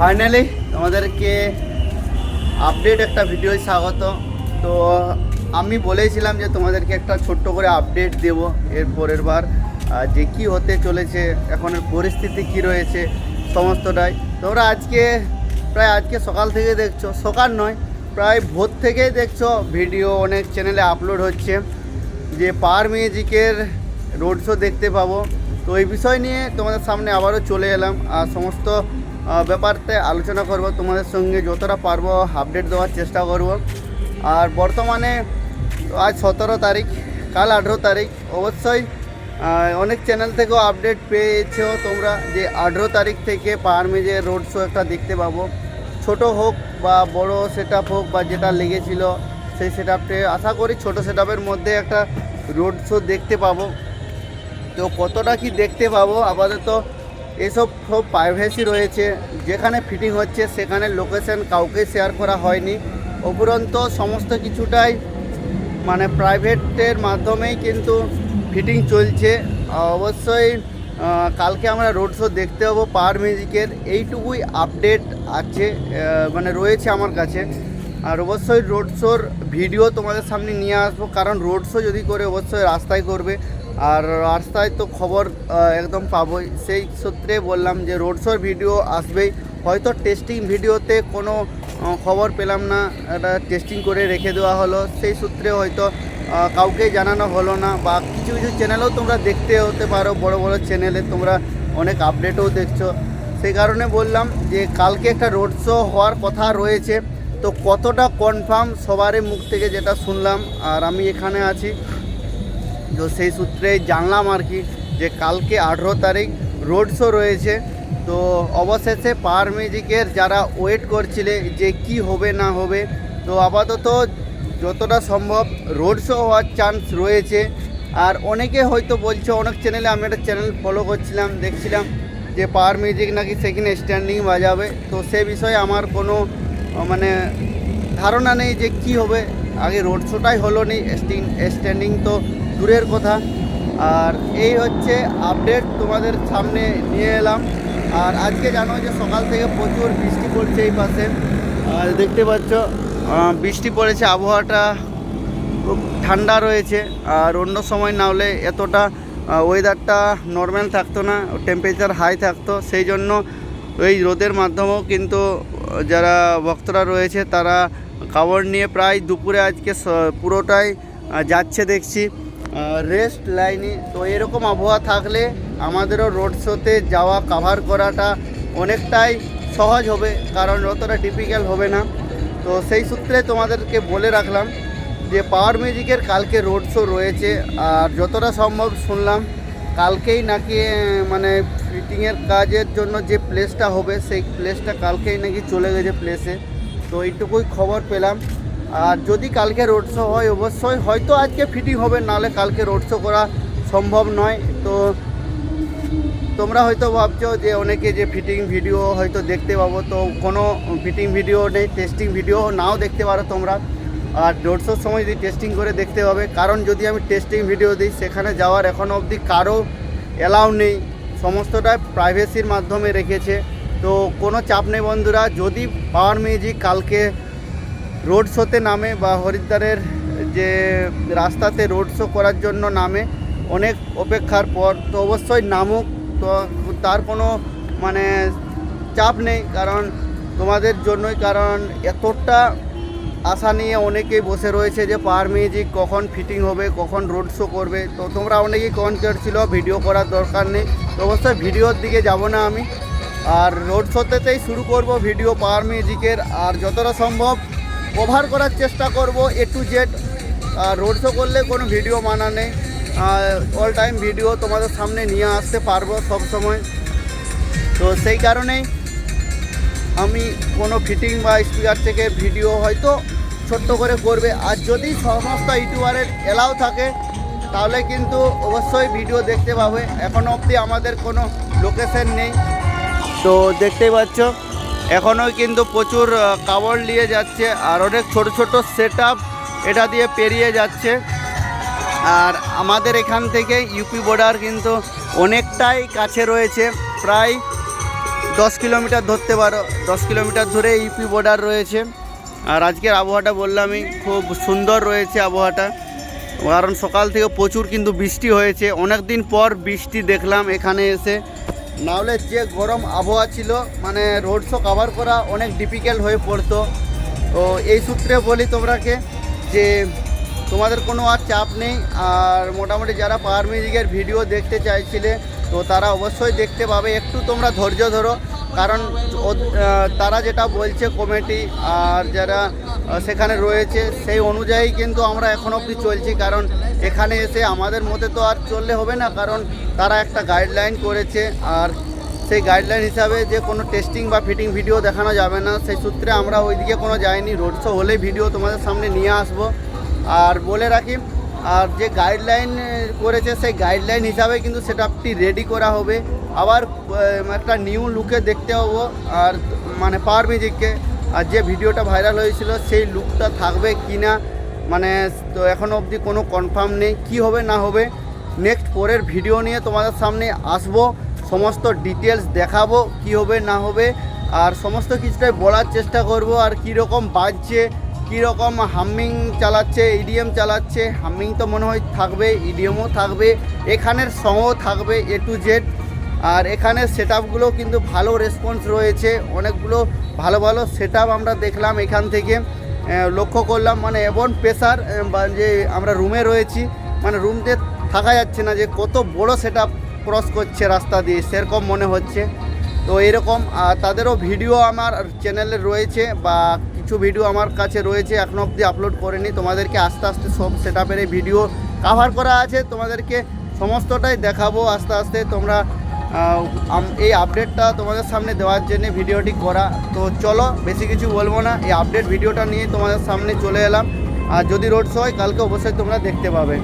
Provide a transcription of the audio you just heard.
Finally তোমাদেরকে update একটা video স্বাগত। তো আমি বলেছিলাম যে তোমাদেরকে একটা ছোট্ট করে আপডেট দেব এর পরের বার যে কি হতে চলেছে, এখনের পরিস্থিতি কি রয়েছে, সমস্তটাই। তোমরা আজকে, প্রায় আজকে সকাল থেকে দেখছ, সকাল নয়, প্রায় ভোর থেকেই দেখছ ভিডিও অনেক চ্যানেলে আপলোড হচ্ছে। যে পার মিউজিকের রোড শো দেখতে পাবো। তো এই বিষয় নিয়ে তোমাদের সামনে আবারও চলে এলাম, আর সমস্ত ব্যাপারতে আলোচনা করব। তোমাদের সঙ্গে যতটা পারব আপডেট দেওয়ার চেষ্টা করব। আর বর্তমানে আজ সতেরো তারিখ, কাল আঠেরো তারিখ। অবশ্যই অনেক চ্যানেল থেকেও আপডেট পেয়েছ তোমরা যে আঠেরো তারিখ থেকে পাহাড় মেজে রোড শো একটা দেখতে পাবো। ছোট হোক বা বড় সেট হোক বা যেটা লেগেছিল সেই সেট আশা করি ছোট সেট মধ্যে একটা রোড শো দেখতে পাবো। তো কতটা কি দেখতে পাবো? আপাতত এসব সব প্রাইভেসি রয়েছে। যেখানে ফিটিং হচ্ছে, সেখানে লোকেশন কাউকে শেয়ার করা হয়নি। উপরন্ত সমস্ত কিছুটাই মানে প্রাইভেটের মাধ্যমেই কিন্তু ফিটিং চলছে। অবশ্যই কালকে আমরা রোড শো দেখতে পাবো পাওয়ার মিউজিকের এইটুকুই আপডেট আছে মানে রয়েছে আমার কাছে। আর অবশ্যই রোড শোর ভিডিও তোমাদের সামনে নিয়ে আসব। কারণ রোড শো যদি করে অবশ্যই রাস্তায় করবে। আর রাস্তায় তো খবর একদম পাবই। সেই সূত্রে বললাম যে রোড শোর ভিডিও আসবেই। হয়তো টেস্টিং ভিডিওতে কোনো খবর পেলাম না। এটা টেস্টিং করে রেখে দেওয়া হলো। সেই সূত্রে হয়তো কাউকে জানানো হলো না বা কিছু কিছু চ্যানেলেও তোমরা দেখতে হতে পারো। বড় বড় চ্যানেলে তোমরা অনেক আপডেটও দেখছ। সেই কারণে বললাম যে কালকে একটা রোড শো হওয়ার কথা রয়েছে। তো কতটা কনফার্ম সবারই মুখ থেকে যেটা শুনলাম। আর আমি এখানে আছি। তো সেই সূত্রে জানলাম আর কি যে কালকে আঠেরো তারিখ রোড শো রয়েছে। তো অবশেষে পাওয়ার মিউজিকের যারা ওয়েট করছিলে যে কি হবে না হবে, তো আপাতত যতটা সম্ভব রোড শো হওয়ার চান্স রয়েছে। আর অনেকে হয়তো বলছে, অনেক চ্যানেলে আমি একটা চ্যানেল ফলো করছিলাম, দেখছিলাম যে পাওয়ার মিউজিক নাকি সেখানে স্ট্যান্ডিং বাজাবে। তো সে বিষয়ে আমার কোনো মানে ধারণা নেই যে কি হবে। আগে রোড শোটাই হলো নি স্ট্যান্ডিং তো দূরের কথা। আর এই হচ্ছে আপডেট তোমাদের সামনে নিয়ে এলাম। আর আজকে জানো যে সকাল থেকে প্রচুর বৃষ্টি পড়ছে এই পাশে। আর দেখতে পাচ্ছ বৃষ্টি পড়েছে, আবহাওয়াটা খুব ঠান্ডা রয়েছে। আর অন্য সময় না হলে এতটা ওয়েদারটা নর্মাল থাকতো না টেম্পারেচার হাই থাকতো। সেই জন্য এই রোদের মাধ্যমেও কিন্তু যারা ভক্তরা রয়েছে, তারা কাপড় নিয়ে প্রায় দুপুরে আজকে পুরোটাই যাচ্ছে দেখছি। রেস্ট লাইনে তো এরকম আবহাওয়া থাকলে আমাদেরও রোড শোতে যাওয়া কাভার করাটা অনেকটাই সহজ হবে, কারণ অতটা ডিফিকাল্ট হবে না। তো সেই সূত্রে তোমাদেরকে বলে রাখলাম যে পাওয়ার মিউজিকের কালকে রোড শো রয়েছে, আর যতটা সম্ভব শুনলাম, কালকেই নাকি মানে ফিটিংয়ের কাজের জন্য যে প্লেসটা হবে, সেই প্লেসটা কালকেই নাকি চলে গেছে প্লেসে তো এইটুকুই খবর পেলাম। আর যদি কালকে রোড শো হয়, অবশ্যই হয়তো আজকে ফিটিং হবে, নাহলে কালকে রোড শো করা সম্ভব নয়। তো তোমরা হয়তো ভাবছ যে অনেকে যে ফিটিং ভিডিও হয়তো দেখতে পাবো, তো কোনো ফিটিং ভিডিও নেই টেস্টিং ভিডিও নাও দেখতে পারো তোমরা। আর রোড শোর সময় যদি টেস্টিং করে দেখতে হবে কারণ যদি আমি টেস্টিং ভিডিও দিই, সেখানে যাওয়ার এখনও অবধি কারও অ্যালাউ নেই। সমস্তটাই প্রাইভেসির মাধ্যমে রেখেছে। তো কোনো চাপ নেই বন্ধুরা, যদি পাওয়ার মিউজিক কালকে রোড শোতে নামে বা হরিদ্বারের যে রাস্তাতে রোড শো করার জন্য নামে অনেক অপেক্ষার পর তো অবশ্যই নামুক। তো তার কোনো মানে চাপ নেই কারণ তোমাদের জন্যই কারণ এতটা আশা নিয়ে অনেকেই বসে রয়েছে যে পাওয়ার মিউজিক কখন ফিটিং হবে, কখন রোড শো করবে। তো তোমরা অনেকেই কমেন্ট করছিল ভিডিও করার দরকার নেই। তো অবশ্যই ভিডিওর দিকে যাব না আমি। আর রোড শোতেতেই শুরু করব ভিডিও পাওয়ার মিউজিকের। আর যতটা সম্ভব কভার করার চেষ্টা করব A to Z road show করলে কোনো ভিডিও মানা নেই। অল টাইম ভিডিও তোমাদের সামনে নিয়ে আসতে পারব সব সময়। তো সেই কারণেই আমি কোনো ফিটিং বা স্পিকার থেকে ভিডিও হয়তো ছোট্ট করে করবে। আর যদি সমস্ত ইউটিউবারের এলাও থাকে, তাহলে কিন্তু অবশ্যই ভিডিও দেখতে পাবে। এখনও অবধি আমাদের কোনো লোকেশন নেই। তো দেখতেই পাচ্ছ এখনও কিন্তু প্রচুর কাপড় নিয়ে যাচ্ছে আর অনেক ছোট ছোট সেট এটা দিয়ে পেরিয়ে যাচ্ছে। আর আমাদের এখান থেকে ইউপি বর্ডার কিন্তু অনেকটাই কাছে রয়েছে, প্রায় দশ কিলোমিটার ধরতে পারো, দশ কিলোমিটার ধরে ইউপি বর্ডার রয়েছে। আর আজকের আবহাওয়াটা বললামই, খুব সুন্দর রয়েছে আবহাওয়াটা। কারণ সকাল থেকে প্রচুর কিন্তু বৃষ্টি হয়েছে অনেক দিন পর বৃষ্টি দেখলাম এখানে এসে। নাহলে যে গরম আবহাওয়া ছিল মানে রোড শো কাভার করা অনেক ডিফিকাল্ট হয়ে পড়তো। তো এই সূত্রে বলি তোমরাকে যে তোমাদের কোনো আর চাপ নেই। আর মোটামুটি যারা পাওয়ার মিউজিকের ভিডিও দেখতে চাইছিলে, তো তারা অবশ্যই দেখতে পাবে। একটু তোমরা ধৈর্য ধরো। কারণ তারা যেটা বলছে কমিটি আর যারা সেখানে রয়েছে, সেই অনুযায়ী কিন্তু আমরা এখন অবধি চলছি। কারণ এখানে এসে আমাদের মধ্যে তো আর চললে হবে না, কারণ তারা একটা গাইডলাইন করেছে। আর সেই গাইডলাইন হিসাবে যে কোনো টেস্টিং বা ফিটিং ভিডিও দেখানো যাবে না। সেই সূত্রে আমরা ওইদিকে কোনো যাইনি। রোড শো হলেই ভিডিও তোমাদের সামনে নিয়ে আসব। আর বলে রাখি, আর যে গাইডলাইন করেছে, সেই গাইডলাইন হিসাবে কিন্তু সেটআপটি রেডি করা হবে। আবার একটা নিউ লুকে দেখতে হব আর মানে পাওয়ার মিউজিককে আর যে ভিডিওটা ভাইরাল হয়েছিল, সেই লুকটা থাকবে কি না মানে তো এখনও অবধি কোনো কনফার্ম নেই। কি হবে, না হবে নেক্সট পরের ভিডিও নিয়ে তোমাদের সামনে আসব। সমস্ত ডিটেলস দেখাবো, কি হবে, না হবে। আর সমস্ত কিছুটাই বলার চেষ্টা করব। আর কীরকম বাজছে, কীরকম হামিং চালাচ্ছে ইডিএম চালাচ্ছে হামিং তো মনে হয় থাকবে ইডিএমও থাকবে, এখানের সঙ্গও থাকবে এ টু জেড আর এখানে সেট কিন্তু ভালো রেসপন্স রয়েছে। অনেকগুলো ভালো ভালো সেট আমরা দেখলাম এখান থেকে। লক্ষ্য করলাম মানে এমন প্রেশার যে আমরা রুমে রয়েছি মানে রুমতে থাকা যাচ্ছে না যে কত বড় সেট ক্রস করছে রাস্তা দিয়ে, সেরকম মনে হচ্ছে। তো এরকম তাদেরও ভিডিও আমার চ্যানেলে রয়েছে, বা কিছু ভিডিও আমার কাছে রয়েছে এখনও অবধি আপলোড করেনি। তোমাদেরকে আস্তে আস্তে সব সেট আপের ভিডিও কাভার করা আছে। তোমাদেরকে সমস্তটাই দেখাবো আস্তে আস্তে। তোমরা এই আপডেটটা তোমাদের সামনে দেওয়ার জন্য ভিডিওটি করা। তো চলো, বেশি কিছু বলব না। এই আপডেট ভিডিওটা নিয়ে তোমাদের সামনে চলে এলাম। আর যদি রোড শো হয়, কালকে অবশ্যই তোমরা দেখতে পাবে।